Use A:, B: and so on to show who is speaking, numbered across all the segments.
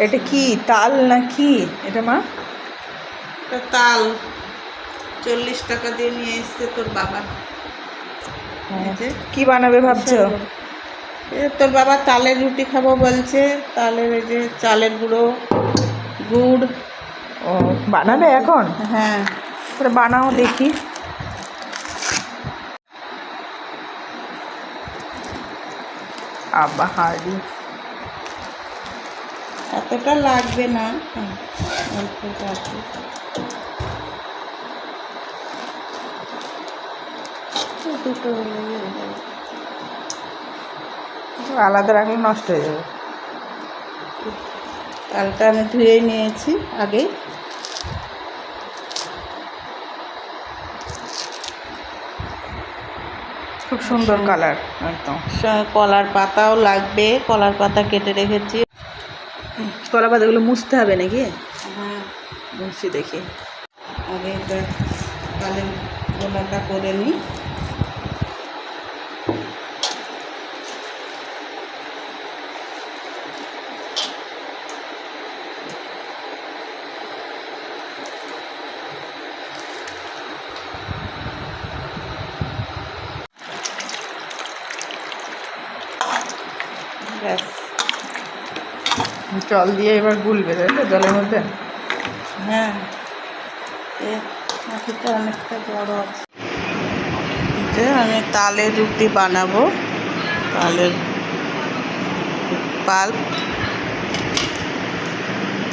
A: এটা কি তাল না কি এটা মা?
B: এটা তাল। চল্লিশ টাকা দিয়ে নিয়ে এসছে তোর বাবা। এই যে।
A: কি বানাবে ভাবছ?
B: তোর বাবা তালের রুটি খাব বলছে। তালের এই যে চালের গুঁড়ো গুড়।
A: ও বানাবে এখন?
B: হ্যাঁ।
A: বানাও দেখি। আব্বা হাড়ি।
B: এতটা লাগবে না। হ্যাঁ, অল্প লাগবে দুটো হলেই যাবে।
A: আলাদা রাখলে নষ্ট হয়ে যাবে।
B: তালটা আমি ধুয়ে নিয়েছি আগেই।
A: খুব সুন্দর কালার একদম।
B: কলার পাতাও লাগবে। কলার পাতা কেটে রেখেছি।
A: কলা পাতাগুলো মুছতে হবে নাকি?
B: হ্যাঁ।
A: মুছি দেখি।
B: আগে এটা গোলাটা করে নিই।
A: জল দিয়ে এবার গুলবে তাই তো জলের মধ্যে?
B: হ্যাঁ। অনেকটা বড় আছে। যে আমি তালের রুটি বানাবো। তালের পাল্প,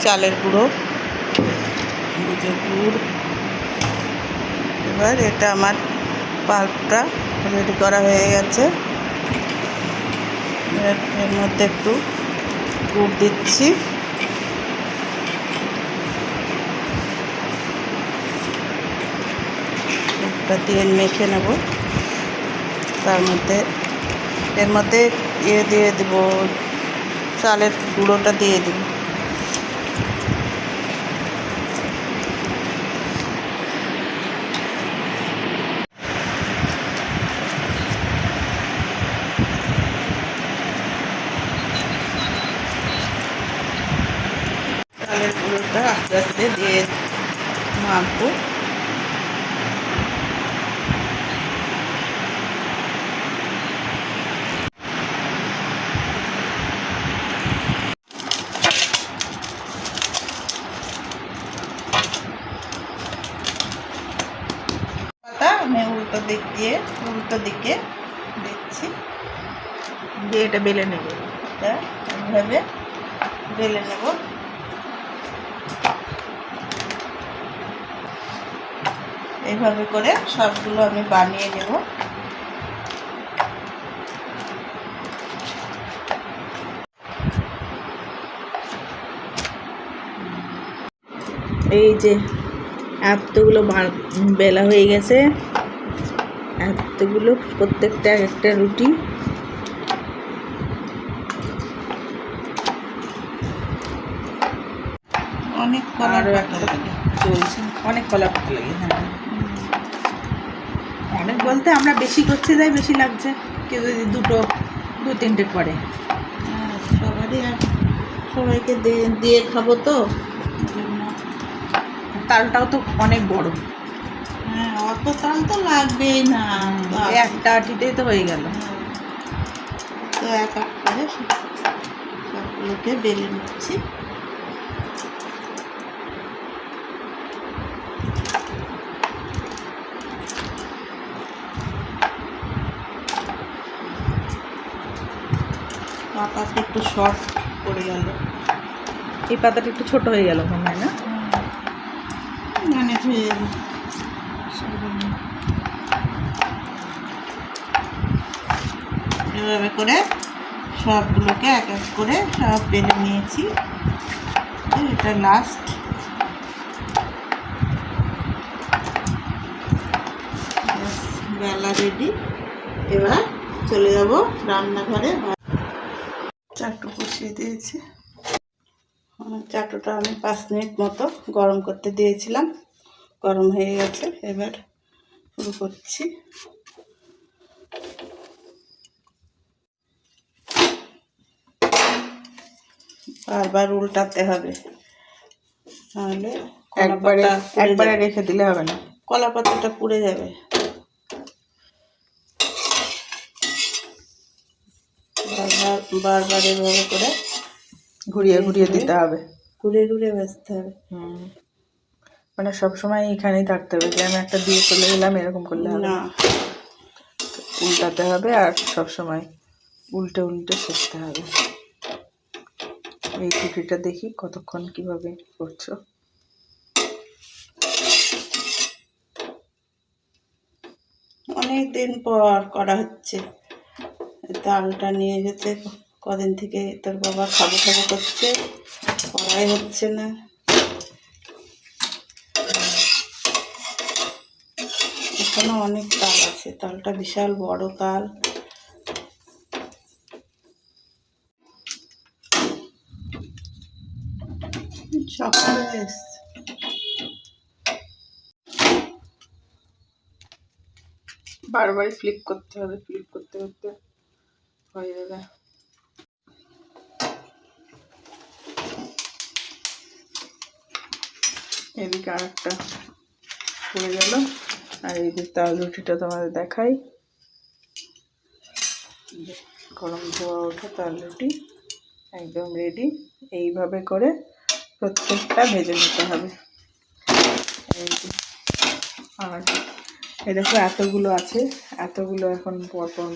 B: চালের গুঁড়ো যে গুড়। এবার এটা আমার পাল্পটা রেডি করা হয়ে গেছে। এর মধ্যে একটু গুড় দিচ্ছি। একটা দিয়ে মেখে নেব। তার মধ্যে, এর মধ্যে ইয়ে দিয়ে দেবো, চালের গুঁড়োটা দিয়ে দিব। চালের গুঁড়োটা আস্তে আস্তে দিয়ে মাখবো আমি উল্টো দিক দিয়ে, উল্টো দিকে দিচ্ছি
A: দিয়ে এটা বেলে নেবে।
B: এটা এইভাবে বেলে নেব। এইভাবে করে সবগুলো আমি বানিয়ে নেব।
A: এই যে এতগুলো বেলা হয়ে গেছে। এতগুলো প্রত্যেকটা এক একটা রুটি।
B: অনেক কলার পাতা লাগে।
A: চলছে। অনেক কলা পাতা লাগে হ্যাঁ। অনেক বলতে আমরা বেশি করতে যাই বেশি লাগছে। কেউ যদি দুটো দু তিনটে করে।
B: সবারই আর সবাইকে দিয়ে খাব তো।
A: তালটাও তো অনেক বড়।
B: হ্যাঁ অত তাল তো লাগবেই না।
A: একটা আটিতেই তো হয়ে গেল।
B: তো এক এক করে সব- সবগুলোকে বেলে নিচ্ছি। পাতাটা একটু শর্ট পড়ে গেল।
A: এই পাতাটা একটু ছোট হয়ে গেল মনে হয় না?
B: হয়ে যাবে এভাবে করে সবগুলোকে এক এক করে সব বেলে নিয়েছি। এটা লাস্ট বেলা রেডি এবার চলে যাব রান্নাঘরে। চাটু বসিয়ে দিয়েছি। আমার চাটুটা আমি পাঁচ মিনিট মতো গরম করতে দিয়েছিলাম। গরম হয়ে গেছে এবার শুরু করছি। বারবার উল্টাতে হবে। তাহলে
A: একবারে একবারে রেখে দিলে হবে না।
B: কলা পাতাটা পুড়ে যাবে। বারবার বারবার এভাবে করে
A: ঘুরিয়ে ঘুরিয়ে দিতে হবে।
B: ঘুরে ঘুরে ভাজতে হবে।
A: হুম। মানে সবসময় এখানেই থাকতে হবে যে আমি একটা দিয়ে চলে গেলাম এরকম করলে হবে।
B: না।
A: না। উল্টাতে হবে আর সবসময় উল্টে উল্টে শেখতে হবে। এই টুটিটা দেখি কতক্ষণ কীভাবে করছ।
B: অনেক দিন পর করা হচ্ছে। ডালটা নিয়ে গেছে কদিন থেকে তোর বাবা খাব খাব করছে। করাই হচ্ছে না। এখনও অনেক তাল আছে। তালটা বিশাল বড় তাল। হয়ে এসছে।
A: বারবার ফ্লিপ করতে হবে ফ্লিপ করতে করতে। হয়ে যাবে এদিকে আর একটা পড়ে গেল আর এই যে তাল রুটিটা তোমাদের দেখাই গরম ধোয়া ওঠা তাল রুটি একদম রেডি এইভাবে করে প্রত্যেকটা ভেজে নিতে হবে আর এই দেখো এতগুলো আছে। এতগুলো এখন পরপর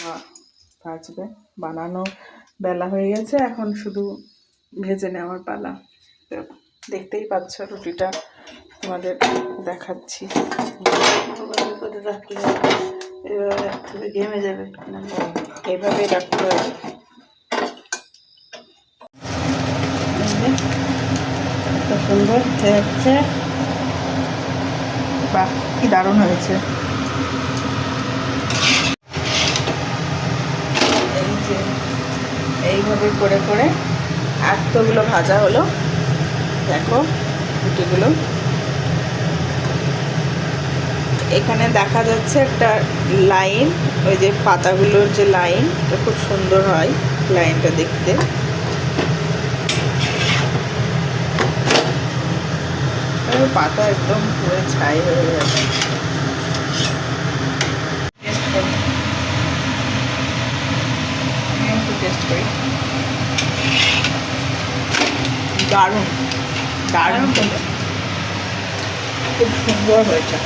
A: ভাজবে বানানো বেলা হয়ে গেছে এখন শুধু ভেজে নেওয়ার পালা। তো দেখতেই পাচ্ছ রুটিটা তোমাদের দেখাচ্ছি।
B: রাখলে এভাবে রাখতে হবে ঘেমে যাবে।
A: এইভাবেই রাখতে হবে।
B: সুন্দর হয়ে যাচ্ছে।
A: বাহ কি দারুণ হয়েছে এই যে এইভাবে করে করে এতগুলো ভাজা হলো। দেখো রুটিগুলো। এখানে দেখা যাচ্ছে একটা লাইন, ওই যে পাতাগুলোর যে লাইন, এটা খুব সুন্দর হয় লাইনটা দেখতে। পাতা একদম পুরো ছাই হয়ে যাবে টেস্ট করি। দারুণ দারুণ খুব সুন্দর হয়েছে।